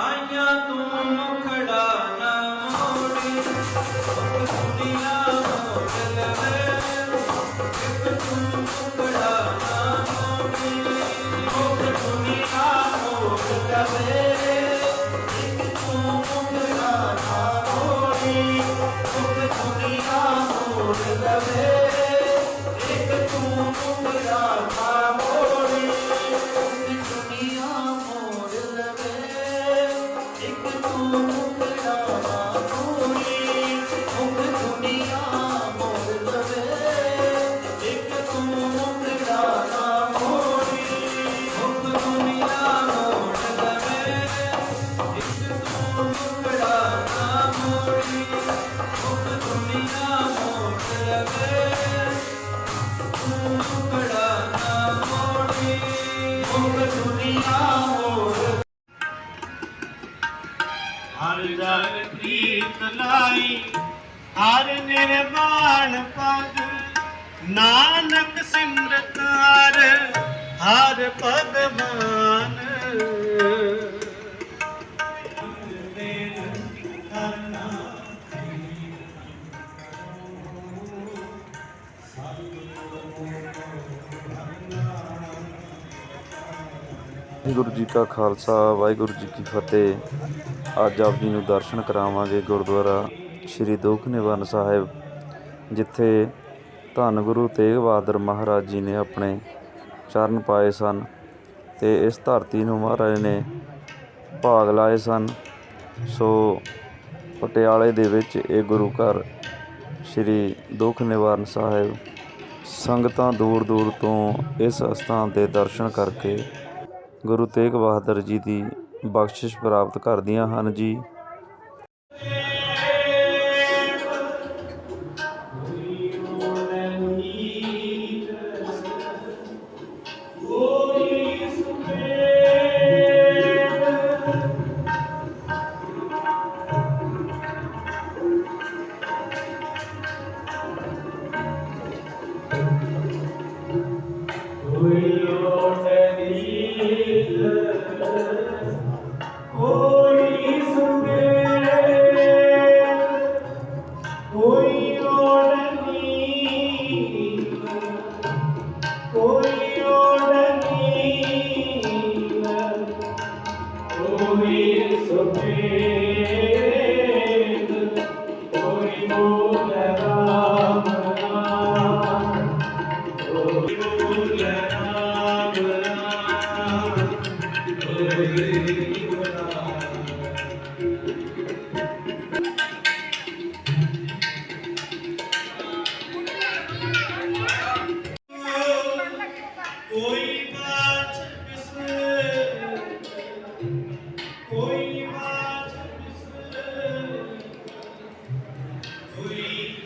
ਸਾਈਆਂ ਤੂੰ ਮੁਖੜਾ ਨਾ ਮੋੜੀ। ਮੁਖ ਦੁਨੀਆ ਮੋੜ ਲਵੇ ਇੱਕ ਤੂੰ ਮੁਖੜਾ ਨਾ ਮੋੜੀ ਮੁਖ ਦੁਨੀਆ ਮੋੜ ਲਵੇ ਇੱਕ ਤੂੰ ਮੁਖੜਾ ਨਾ ਮੋੜੀ ਮੁਖ ਦੁਨੀਆ ਮੋੜ ਲਵੇ। ਹਰ ਜਨ ਪ੍ਰੀਤ ਲਾਈ ਹਰ ਨਿਰਵਾਣ ਪਦ ਨਾਨਕ ਸਿਮਰਤ ਹਰ ਹਰ ਪਦ ਵਾਹਿਗੁਰੂ ਜੀ ਕਾ ਖਾਲਸਾ, ਵਾਹਿਗੁਰੂ ਜੀ ਕੀ ਫਤਿਹ। ਅੱਜ ਆਪ ਜੀ ਨੂੰ ਦਰਸ਼ਨ ਕਰਾਵਾਂਗੇ ਗੁਰਦੁਆਰਾ ਸ੍ਰੀ ਦੁਖ ਨਿਵਾਰਨ ਸਾਹਿਬ, ਜਿੱਥੇ ਧੰਨ ਗੁਰੂ ਤੇਗ ਬਹਾਦਰ ਮਹਾਰਾਜ ਜੀ ਨੇ ਆਪਣੇ ਚਰਨ ਪਾਏ ਸਨ ਤੇ ਇਸ ਧਰਤੀ ਨੂੰ ਮਹਾਰਾਜ ਨੇ ਭਾਗ ਲਾਏ ਸਨ। ਸੋ ਪਟਿਆਲੇ ਦੇ ਵਿੱਚ ਇਹ ਗੁਰੂ ਘਰ ਸ੍ਰੀ ਦੁੱਖ ਨਿਵਾਰਨ ਸਾਹਿਬ ਸੰਗਤਾਂ ਦੂਰ ਦੂਰ ਤੋਂ ਇਸ ਅਸਥਾਨ ਦੇ ਦਰਸ਼ਨ ਕਰਕੇ ਗੁਰੂ ਤੇਗ ਬਹਾਦਰ ਜੀ ਦੀ ਬਖਸ਼ਿਸ਼ ਪ੍ਰਾਪਤ ਕਰਦੀਆਂ ਹਨ ਜੀ। ਕੋਈ ਸੁਨੇ